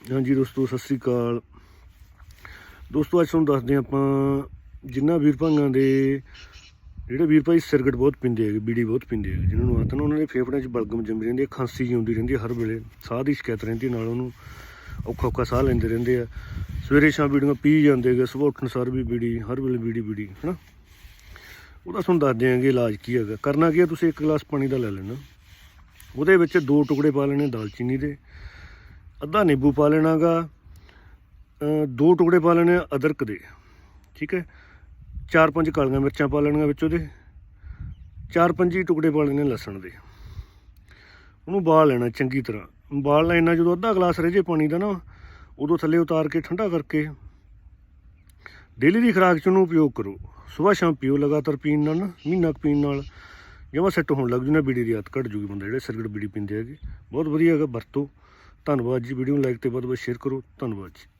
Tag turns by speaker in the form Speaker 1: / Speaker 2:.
Speaker 1: ਹਾਂਜੀ ਦੋਸਤੋ, ਸਤਿ ਸ੍ਰੀ ਅਕਾਲ। ਦੋਸਤੋ, ਅੱਜ ਤੁਹਾਨੂੰ ਦੱਸਦੇ ਹਾਂ ਆਪਾਂ ਜਿੰਨਾ ਵੀਰ ਭਾਈਆਂ ਦੇ ਜਿਹੜੇ ਵੀਰ ਭਾਈ ਸਿਰਗਟ ਬਹੁਤ ਪੀਂਦੇ ਹੈਗੇ, ਬੀੜੀ ਬਹੁਤ ਪੀਂਦੇ ਹੈਗੇ, ਜਿਨ੍ਹਾਂ ਨੂੰ ਆਦਤ ਨਾ ਉਹਨਾਂ ਦੇ ਫੇਫੜਿਆਂ 'ਚ ਬਲਗਮ ਜੰਮੀ ਰਹਿੰਦੀ ਹੈ, ਖਾਂਸੀ ਜਿਹੀ ਆਉਂਦੀ ਰਹਿੰਦੀ ਹੈ ਹਰ ਵੇਲੇ, ਸਾਹ ਦੀ ਸ਼ਿਕਾਇਤ ਰਹਿੰਦੀ ਨਾਲ ਉਹਨੂੰ ਔਖਾ ਔਖਾ ਸਾਹ ਲੈਂਦੇ ਰਹਿੰਦੇ ਆ। ਸਵੇਰੇ ਸ਼ਾਮ ਬੀੜੀਆਂ ਪੀ ਜਾਂਦੇ ਹੈਗੇ ਸਵੇਰ ਉੱਠਣ ਸਾਰ ਵੀ ਬੀੜੀ, ਹਰ ਵੇਲੇ ਬੀੜੀ ਬੀੜੀ, ਹਨਾ? ਉਹਦਾ ਤੁਹਾਨੂੰ ਦੱਸਦੇ ਆਂਗੇ ਇਲਾਜ ਕੀ ਹੈਗਾ। ਕਰਨਾ ਕੀ ਹੈ, ਤੁਸੀਂ ਇੱਕ ਗਲਾਸ ਪਾਣੀ ਦਾ ਲੈ ਲੈਣਾ। ਉਹਦੇ ਵਿੱਚ ਦੋ ਟੁਕੜੇ ਪਾ ਲੈਣੇ ਦਾਲਚੀਨੀ ਦੇ ਅੱਧਾ ਨਿੰਬੂ ਪਾ ਲੈਣਾਗਾ ਦੋ ਟੁਕੜੇ ਪਾ ਲੈਣੇ ਆ ਅਦਰਕ ਦੇ, ਠੀਕ ਹੈ? ਚਾਰ ਪੰਜ ਕਾਲੀਆਂ ਮਿਰਚਾਂ ਪਾ ਲੈਣੀਆਂ ਵਿੱਚ ਉਹਦੇ, ਚਾਰ ਪੰਜ ਹੀ ਟੁਕੜੇ ਪਾ ਲੈਣੇ ਲਸਣ ਦੇ। ਉਹਨੂੰ ਬਾਲ ਲੈਣਾ ਚੰਗੀ ਤਰ੍ਹਾਂ। ਬਾਲ ਲੈਣਾ ਜਦੋਂ ਅੱਧਾ ਗਲਾਸ ਰਹਿ ਜੇ ਪਾਣੀ ਦਾ ਨਾ, ਉਦੋਂ ਥੱਲੇ ਉਤਾਰ ਕੇ ਠੰਡਾ ਕਰਕੇ ਡੇਲੀ ਦੀ ਖੁਰਾਕ ਚ ਉਹਨੂੰ ਉਪਯੋਗ ਕਰੋ। ਸਵੇਰ ਸ਼ਾਮ ਪੀਓ, ਲਗਾਤਾਰ ਪੀਣ ਨਾਲ ਨਾ, ਮਹੀਨਾ ਕੁ ਪੀਣ ਨਾਲ ਜਮਾ ਸੈੱਟ ਹੋਣ ਲੱਗ ਜੂ ਨਾ ਬੀੜੀ ਦੀ ਆਦਤ ਘਟ ਜੂਗੀ ਬੰਦਾ, ਜਿਹੜੇ ਸਿਰਗਟ ਬੀੜੀ ਪੀਂਦੇ ਹੈਗੇ। ਬਹੁਤ ਵਧੀਆ ਹੈਗਾ, ਵਰਤੋ। ਧੰਨਵਾਦ ਜੀ। ਵੀਡੀਓ ਨੂੰ ਲਾਈਕ ਤੇ ਵੱਧ ਵੱਧ ਸ਼ੇਅਰ ਕਰੋ। ਧੰਨਵਾਦ ਜੀ।